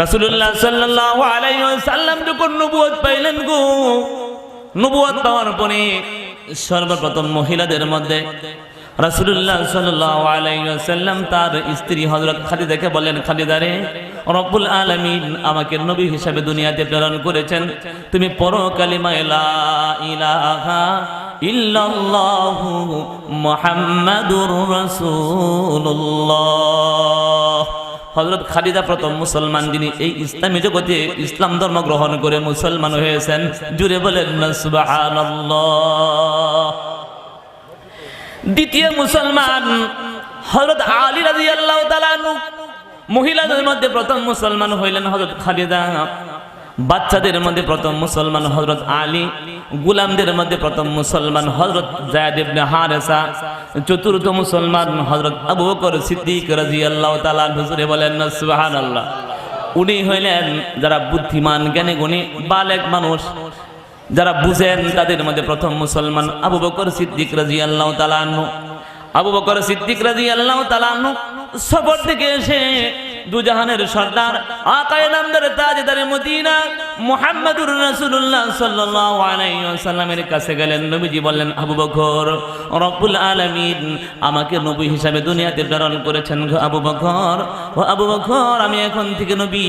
রাসূলুল্লাহ সাল্লাল্লাহু আলাইহি ওয়াসাল্লাম যখন নবুয়ত পাইলেন গো নবুয়ত পাওয়ার পরে সর্বপ্রথম মহিলাদের মধ্যে রাসূলুল্লাহ সাল্লাল্লাহু আলাইহি ওয়াসাল্লাম তার স্ত্রী হযরত খাদিজাকে বলেন খাদিজা রে, রব্বুল আলামিন আমাকে নবী হিসাবে দুনিয়াতে প্রেরণ করেছেন। তুমি পড়ো কালিমা লা ইলাহা ইল্লাল্লাহু মুহাম্মাদুর রাসূলুল্লাহ। হজরত খালিদা প্রথম মুসলমান যিনি এই ইসলামী জগতে ইসলাম ধর্ম গ্রহণ করে মুসলমান হয়েছেন, জুড়ে বলেন দ্বিতীয় মুসলমান হজরত আলী রাজি আল্লাহ মহিলাদের মধ্যে প্রথম মুসলমান হইলেন হজরত খালিদা বাচ্চাদের মধ্যে প্রথম মুসলমান হজরত আলী, গুলামদের মধ্যে প্রথম মুসলমান হজরত জায়দ ইবনে হারেসা। চতুর্থ মুসলমান হজরত আবু বকর সিদ্দিক রাজি আল্লাহ তালা হুজুরে বলেন সুহান আল্লাহ উনি হইলেন যারা বুদ্ধিমান, জ্ঞানী, গুণী, বালেক মানুষ। যারা বুঝেন তাদের মধ্যে প্রথম মুসলমান আবু বকর সিদ্দিক রাজি আল্লাহ তালা আবু বকর সিদ্দিক রাজি আল্লাহ তালা সফর থেকে এসে দুজাহানের সর্দার আকায় নামদার তাজদারে মদিনা মুহাম্মাদুর রাসূলুল্লাহ সাল্লাল্লাহু আলাইহি ওয়াসাল্লামের কাছে গেলেন। নবীজি বললেন, আবু বকর, রব্বুল আলামিন আমাকে নবী হিসাবে দুনিয়াতে প্রেরণ করেছেন আবু বকর। ও আবু বকর, আমি এখন থেকে নবী।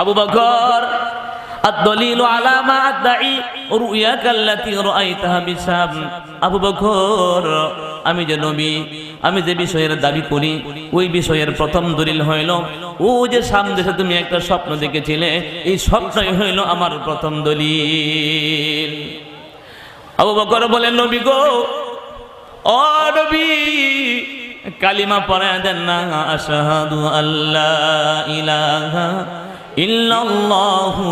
আবু বকর الدليل على ما أدعي رؤياك التي رأيتها بشام আবু বকর আমি যে নবী আমি যে বিষয়ের দাবি করি ওই বিষয়ের প্রথম দলিল হইল ও যে সাম দেশে তুমি একটা স্বপ্ন দেখেছিলে এই স্বপ্নই হইল আমার প্রথম দলিল আবু বকর বলেন নবী গো ও নবী কালিমা পড়ে দেন না আশহাদু আল্লাহ ইলাহা ইল্লাল্লাহু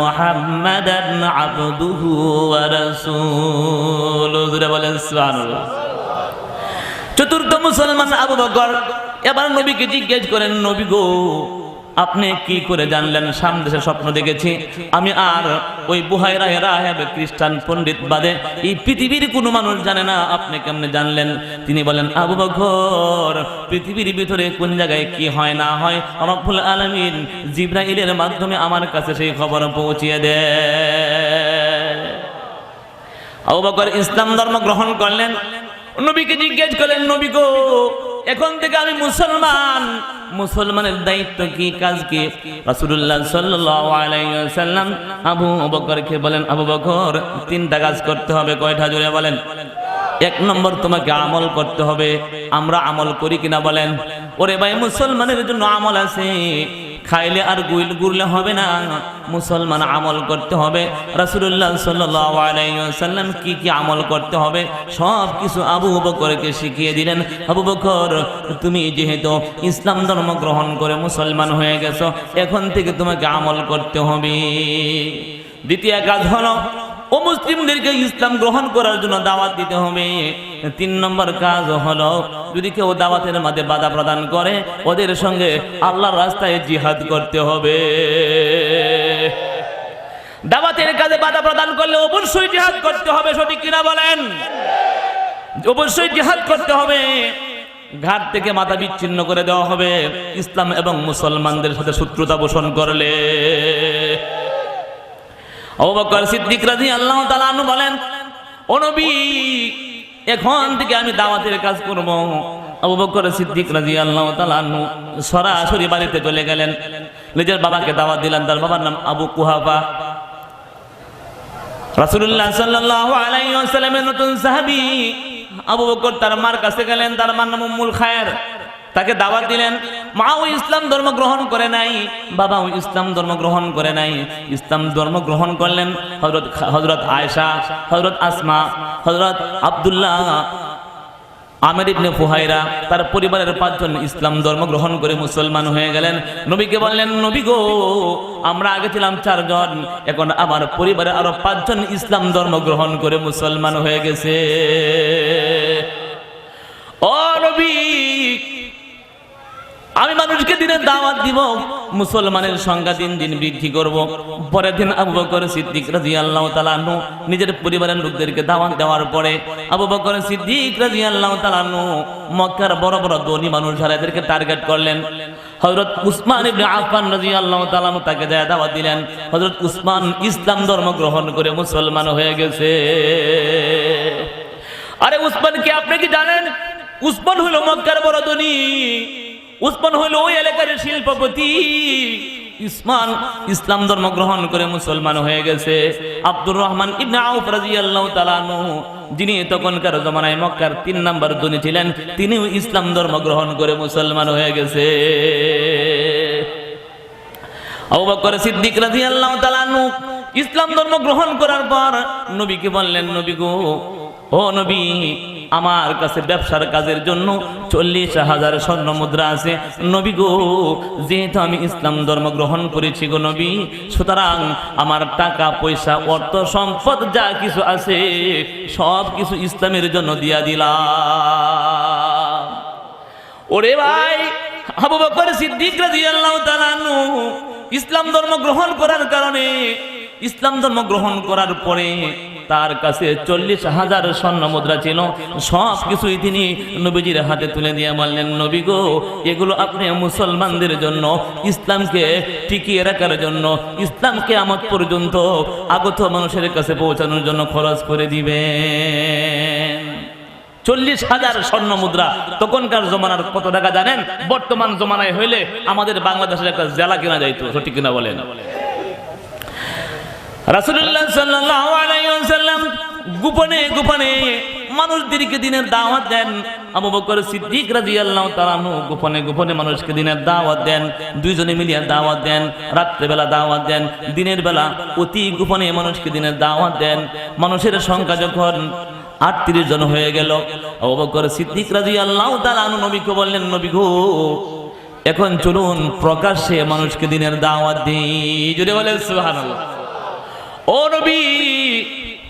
মুহাম্মাদান আবদুহু ওয়া রাসূলুহু জোরে বলেন, সুবহানাল্লাহ। চতুর্থ মুসলমান আবু বকর, এবার নবীকে জিজ্ঞেস করেন, নবী গো আপনি কি করে জানলেন? সামদেশে স্বপ্ন দেখেছি। আমি আর ওই বুহাইরা রাহেব খ্রিস্টান পণ্ডিত বাদে, এই পৃথিবীর কোনো মানুষ জানে না। আপনি কেমনে জানলেন? তিনি বলেন, আবু বকর, পৃথিবীর ভিতরে কোন জায়গায় কি হয় না হয়? রব্বুল আলামিন জিব্রাইলের মাধ্যমে আমার কাছে সেই খবর পৌঁছিয়ে দেয় আবু বকর ইসলাম ধর্ম গ্রহণ করলেন। নবীকে জিজ্ঞেস করলেন, নবী গো, এখন থেকে আমি মুসলমান। মুসলমানের দায়িত্ব কি, কাজ কি? আলাইহি ওয়াসাল্লাম আবু বকরকে বলেন, আবু বকর, তিনটা কাজ করতে হবে। কয়টা জুড়ে বলেন? এক নম্বর, তোমাকে আমল করতে হবে। আমরা আমল করি কিনা? বলেন। ওরে ভাই, মুসলমানের জন্য আমল আছে। খাইলে আর গুইল গুরলে হবে না। মুসলমান আমল করতে হবে। রাসুল্লাহ সাল্লাম কি কি আমল করতে হবে? সব কিছু আবু বকরকে শিখিয়ে দিলেন। আবু বকর, তুমি যেহেতু ইসলাম ধর্ম গ্রহণ করে মুসলমান হয়ে গেছো, এখন থেকে তোমাকে আমল করতে হবে। দ্বিতীয় কাজ হলো ও মুসলিমদেরকে ইসলাম গ্রহণ করার জন্য দাওয়াত দিতে হবে। তিন নম্বর কাজ হলো, যদি কেউ দাওয়াতের মাঝে বাধা প্রদান করে, ওদের সঙ্গে আল্লাহর রাস্তায় জিহাদ করতে হবে। দাওয়াতের কাজে বাধা প্রদান করলে অবশ্যই জিহাদ করতে হবে, সঠিক কিনা বলেন? অবশ্যই জিহাদ করতে হবে। ঘাট থেকে মাথা বিচ্ছিন্ন করে দেওয়া হবে। ইসলাম এবং মুসলমানদের সাথে শত্রুতা পোষণ করলে। আমি দাওয়াতের কাজ করব। আবু বকর সিদ্দিক রাজি আল্লাহ তালানু সরাসরি বাড়িতে চলে গেলেন। নিজের বাবাকে দাওয়াত দিলেন, তার বাবার নাম আবু আলাইহি ওয়াসাল্লামের নতুন সাহাবী আবু বকর তার মার কাছে গেলেন, তার মার নাম খায়ের। তাকে দাওয়াত দিলেন, মাও ইসলাম ধর্ম গ্রহণ করে নাই। বাবাও ইসলাম ধর্ম গ্রহণ করে নাই। ইসলাম ধর্ম গ্রহণ করলেন হযরত হযরত আয়েশা, হযরত আসমা, হযরত আব্দুল্লাহ, আমের ইবনে ফুহাইরা, তার পরিবারের পাঁচজন ইসলাম ধর্ম গ্রহণ করে মুসলমান হয়ে গেলেন। নবীকে বললেন, নবী গো, আমরা আগে ছিলাম চারজন, এখন আমার পরিবারে আরও পাঁচজন ইসলাম ধর্ম গ্রহণ করে মুসলমান হয়ে গেছে। ও নবী আমি মানুষকে দিনের দাওয়াত দিব, মুসলমানের সংখ্যা দিন দিন বৃদ্ধি করব। পরের দিন আবু বকর সিদ্দিক রাদিয়াল্লাহু তাআলা আনহু নিজের পরিবারের লোকদেরকে দাওয়াত দেওয়ার পরে আবু বকর সিদ্দিক রাদিয়াল্লাহু তাআলা আনহু মক্কার বড় বড় ধনী মানুষ যারা এদেরকে টার্গেট করলেন। হযরত উসমান ইবনে আফফান রাদিয়াল্লাহু তাআলা আনহু তাকে যায় দাওয়াত দিলেন। হযরত উসমান ইসলাম ধর্ম গ্রহণ করে মুসলমান হয়ে গেছে। আরে উসমান কি আপনি কি জানেন? উসমান হলো মক্কার বড় ধনী। উসমান হলো ওই এলাকার শিল্পপতি। ইসমান ইসলাম ধর্ম গ্রহণ করে মুসলমান হয়ে গেছে। আব্দুর রহমান ইবনে আউফ রাদিয়াল্লাহু তাআলা যিনি তখনকার জমানায় মক্কার তিন নাম্বার ধনী ছিলেন, তিনিও ইসলাম ধর্ম গ্রহণ করে মুসলমান হয়ে গেছে। আবু বকর সিদ্দিক রাদিয়াল্লাহু তাআলা ইসলাম ধর্ম গ্রহণ করার পর নবীকে বললেন, নবী গো, ও নবী আমার কাছে ব্যবসার কাজের জন্য চল্লিশ হাজার স্বর্ণ মুদ্রা আছে। নবী গো, যেহেতু আমি ইসলাম ধর্ম গ্রহণ করেছি গো নবী, সুতরাং আমার টাকা, পয়সা, অর্থ, সম্পদ যা কিছু আছে, সব কিছু ইসলামের জন্য দিয়া দিলাম। ওরে ভাই, আবু বকর সিদ্দিক রাদিয়াল্লাহু তাআলা ইসলাম ধর্ম গ্রহণ করার কারণে, ইসলাম ধর্ম গ্রহণ করার পরে তার কাছে চল্লিশ হাজার স্বর্ণ মুদ্রা ছিল। সব কিছুই তিনি নবীজির হাতে তুলে দিয়ে বললেন, নবী গো, এগুলো আপনি মুসলমানদের জন্য, ইসলামকে টিকিয়ে রাখার জন্য, ইসলামকে আমত পর্যন্ত আগত মানুষের কাছে পৌঁছানোর জন্য খরচ করে দিবেন। চল্লিশ হাজার স্বর্ণ মুদ্রা, তখনকার জমানার কত টাকা জানেন? বর্তমান জমানায় হইলে আমাদের বাংলাদেশের একটা জেলা কেনা যাইতো, সঠিক কিনা বলেন। আলাইহি ওয়াসাল্লাম গোপনে গোপনে মানুষদেরকে দিনের দাওয়াত দেন। আবু বকর সিদ্দিক রাদিয়াল্লাহু তাআলা গোপনে গোপনে মানুষকে দিনের দাওয়াত দেন। দুইজনে মিলিয়ে দাওয়াত দেন, রাত্রে বেলা দাওয়াত দেন, দিনের বেলা অতি গোপনে মানুষকে দিনের দাওয়াত দেন। মানুষের সংখ্যা যখন আটত্রিশ জন হয়ে গেল, আবু বকর সিদ্দিক রাদিয়াল্লাহু তাআলা নবীকে বললেন, নবী গো, এখন চলুন প্রকাশ্যে মানুষকে দিনের দাওয়াত দিই। যদি বলেন সুবহানাল্লাহ। ও নবী,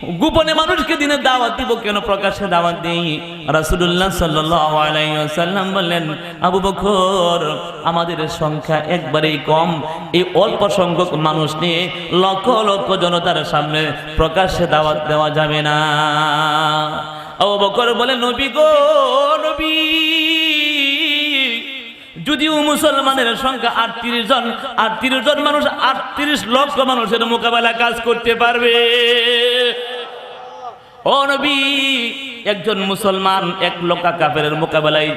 গোপনে মানুষকে দিনে দাওয়াত দিব কেন? প্রকাশ্যে দাওয়াত দেই। আলাইহি ওয়াসাল্লাম বললেন, আবু বকর, আমাদের সংখ্যা একবারেই কম। এই অল্প সংখ্যক মানুষ নিয়ে লক্ষ লক্ষ জনতার সামনে প্রকাশ্যে দাওয়াত দেওয়া যাবে না। আবু বকর বলে, নবী গো, নবী। যদিও মুসলমানের সংখ্যা আটত্রিশ জন আটত্রিশ জন মানুষ, আটত্রিশ লক্ষ মানুষের মোকাবেলা কাজ করতে পারবে। ও নবী একজন মুসলমান এক লক্ষ কাফের মোকাবেলায়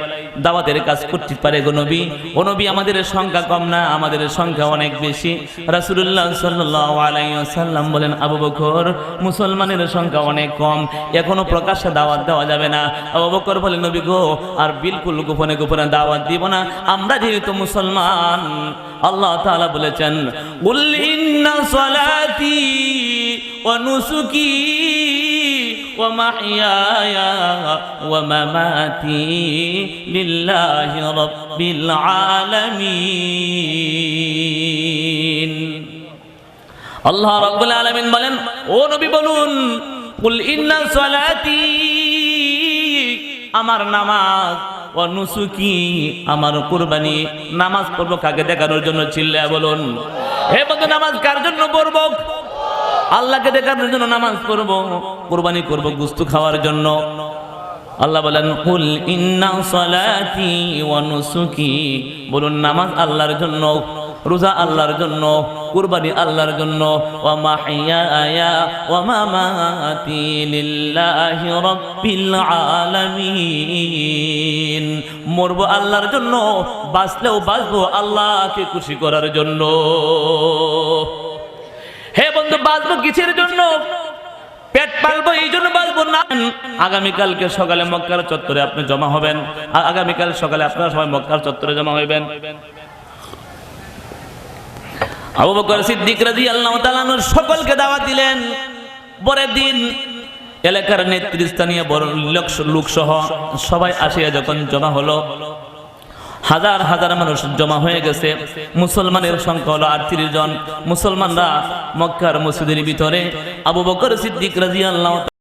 দাওয়াতের কাজ করতে পারে গো নবী। আমাদের সংখ্যা কম না, আমাদের সংখ্যা অনেক বেশি। আলাইহি ওয়াসাল্লাম বলেন, আবু বকর, মুসলমানের সংখ্যা অনেক কম, এখনও প্রকাশ্যে দাওয়াত দেওয়া যাবে না। আবু বকর বলেন নবী গো, আর বিলকুল গোপনে গোপনে দাওয়াত দিব না। আমরা যেহেতু মুসলমান, আল্লাহ তাআলা বলেছেন কুল ইন্না সালাতি ওয়া নুসুকি ومحياي ومماتي لله رب العالمين আল্লাহ রাব্বুল আলামিন বলেন ও নবী বলুন কুল ইন্না সালাতি আমার নামাজ ও নুসুকি আমার কুরবানি নামাজ পড়বো কাকে দেখানোর জন্য চিল্লা বলুন হে বন্ধু নামাজ কার জন্য পড়বো আল্লাহকে দেখানোর জন্য নামাজ পড়ব, কুরবানি করব, গুস্তু খাওয়ার জন্য। আল্লাহ বলেন, কুল ইন্না সালাতি ওয়া নুসুকি। বলুন, নামাজ আল্লাহর জন্য, রোজা আল্লাহর জন্য, কুরবানি আল্লাহর জন্য। ওয়া মাহিয়ায়া ওয়া মামাতি লিল্লাহি রাব্বিল আলামিন। মরবো আল্লাহর জন্য, বাঁচলেও বাঁচবো আল্লাহকে খুশি করার জন্য। হে বন্ধু, বাঁচবো কিসের জন্য? পেট পালবো, এই জন্য বাঁচবো না। আগামীকালকে সকালে মক্কার চত্বরে আপনি জমা হবেন। আগামীকাল সকালে আপনারা সবাই মক্কার চত্বরে জমা হইবেন। আবু বকর সিদ্দিক সকলকে দাওয়াত দিলেন। পরের দিন এলাকার নেতৃস্থানীয় বড় লোকসহ সবাই আসিয়া যখন জমা হলো হাজার হাজার মানুষ জমা হয়ে গেছে। মুসলমানের সংখ্যা হলো আটত্রিশ জন। মুসলমানরা মক্কার মসজিদের ভিতরে আবু বকর সিদ্দিক রাজিয়াল